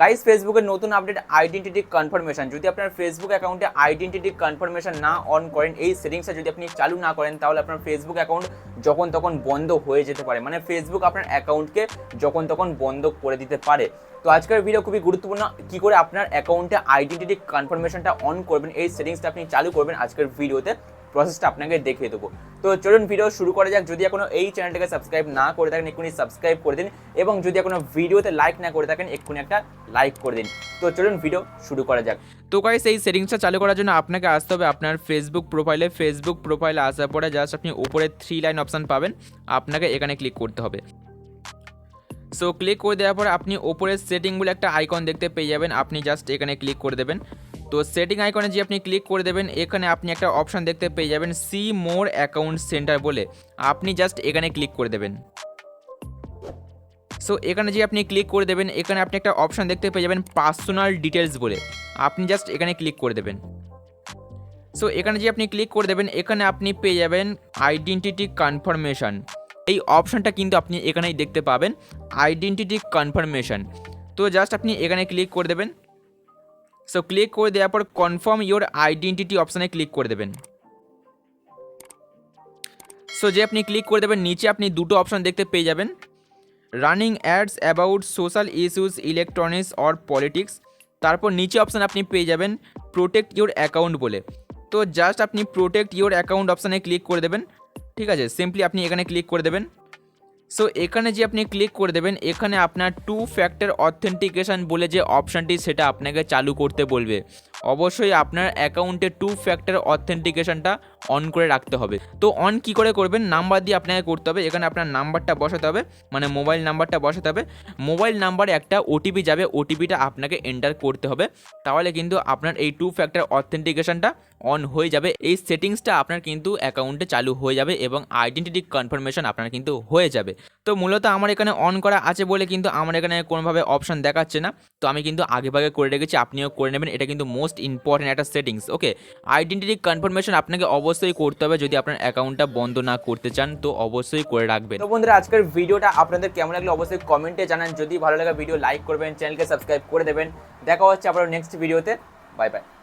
Guys ফেসবুকের নতুন update identity confirmation যদি আপনার ফেসবুক অ্যাকাউন্টে আইডেন্টিটি কনফার্মেশন না অন করেন, এই সেটিংসটা যদি আপনি চালু না করেন, তাহলে আপনার ফেসবুক অ্যাকাউন্ট যখন তখন বন্ধ হয়ে যেতে পারে। মানে ফেসবুক আপনার অ্যাকাউন্টকে যখন তখন বন্ধ করে দিতে পারে। তো আজকের ভিডিও খুবই গুরুত্বপূর্ণ। কি করে আপনার অ্যাকাউন্টে আইডেন্টিটি কনফার্মেশনটা অন করবেন, এই সেটিংসটা আপনি চালু করবেন আজকের ভিডিওতে প্রসেসটা আপনাকে দেখিয়ে দেবো। তো চলুন ভিডিও শুরু করা যাক। যদি এখনও এই চ্যানেলটাকে সাবস্ক্রাইব না করে থাকেন, এক্ষুনি সাবস্ক্রাইব করে দিন এবং যদি এখনও ভিডিওতে লাইক না করে থাকেন, এক্ষুনি একটা লাইক করে দিন। তো চলুন ভিডিও শুরু করা যাক। তো গাইস এই সেটিংসটা চালু করার জন্য আপনাকে আসতে হবে আপনার ফেসবুক প্রোফাইলে ফেসবুক প্রোফাইলে আসার পরে জাস্ট আপনি উপরে থ্রি লাইন অপশান পাবেন। আপনাকে এখানে ক্লিক করতে হবে। সো ক্লিক করে দেওয়ার পরে আপনি ওপরে সেটিং বলে একটা আইকন দেখতে পেয়ে যাবেন। আপনি জাস্ট এখানে ক্লিক করে দেবেন। তো সেটিং আইকনে যে আপনি ক্লিক করে দেবেন। এখানে আপনি একটা অপশান দেখতে পেয়ে যাবেন সি মোর অ্যাকাউন্ট সেন্টার বলে। আপনি জাস্ট এখানে ক্লিক করে দেবেন। সো এখানে যে আপনি ক্লিক করে দেবেন। এখানে আপনি একটা অপশান দেখতে পেয়ে যাবেন পার্সোনাল ডিটেলস বলে। আপনি জাস্ট এখানে ক্লিক করে দেবেন। সো এখানে যে আপনি ক্লিক করে দেবেন। এখানে আপনি পেয়ে যাবেন আইডেন্টিটি কনফার্মেশন এই অপশানটা কিন্তু আপনি এখানেই দেখতে পাবেন আইডেন্টিটি কনফার্মেশন তো জাস্ট আপনি এখানে ক্লিক করে দেবেন। সো ক্লিক করে দেওয়ার পর কনফার্ম ইওর আইডেন্টিটি অপশানে ক্লিক করে দেবেন। সো যে আপনি ক্লিক করে দেবেন, নিচে আপনি দুটো অপশান দেখতে পেয়ে যাবেন। Running ads about social issues electronics or politics তারপর নিচে অপশান আপনি পেয়ে যাবেন প্রোটেক্ট ইউর অ্যাকাউন্ট বলে। তো জাস্ট আপনি প্রোটেক্ট ইউর অ্যাকাউন্ট অপশানে ক্লিক করে দেবেন। ঠিক আছে সিম্পলি আপনি এখানে ক্লিক করে দেবেন। সো এখানে যে আপনি ক্লিক করে দেবেন, এখানে আপনার টু ফ্যাক্টর অথেন্টিকেশান বলে যে অপশানটি সেটা আপনাকে চালু করতে বলবে। অবশ্যই আপনার অ্যাকাউন্টে টু ফ্যাক্টর অথেন্টিকেশনটা অন করে রাখতে হবে। তো অন কি করে করবেন? নাম্বার দিয়ে আপনাকে করতে হবে। এখানে আপনার নাম্বারটা বসাতে হবে মানে মোবাইল নাম্বারটা বসাতে হবে। মোবাইল নাম্বারে একটা ওটিপি যাবে ওটিপিটা আপনাকে এন্টার করতে হবে। তাহলে কিন্তু আপনার এই টু ফ্যাক্টর অথেন্টিকেশনটা অন হয়ে যাবে। এই সেটিংসটা আপনার কিন্তু অ্যাকাউন্টে চালু হয়ে যাবে এবং আইডেন্টিটি কনফার্মেশন আপনার কিন্তু হয়ে যাবে। তো মূলত আমার এখানে অন করা আছে বলে কিন্তু আমার এখানে কোনোভাবে অপশন দেখাচ্ছে না। তো আমি কিন্তু আগে ভাগে করে রেখেছি, আপনিও করে নেবেন। এটা কিন্তু মোস্ট ইম্পর্টেন্ট একটা সেটিংস ওকে আইডেন্টিটি কনফার্মেশন আপনাকে অবশ্যই করতে হবে যদি আপনার অ্যাকাউন্টটা বন্ধ না করতে চান, তো অবশ্যই করে রাখবেন। তো বন্ধুরা, আজকের ভিডিওটা আপনাদের কেমন লাগল অবশ্যই কমেন্টে জানান। যদি ভালো লাগে ভিডিও লাইক করবেন চ্যানেলকে সাবস্ক্রাইব করে দেবেন। দেখা হচ্ছে আপনার নেক্সট ভিডিওতে বাই বাই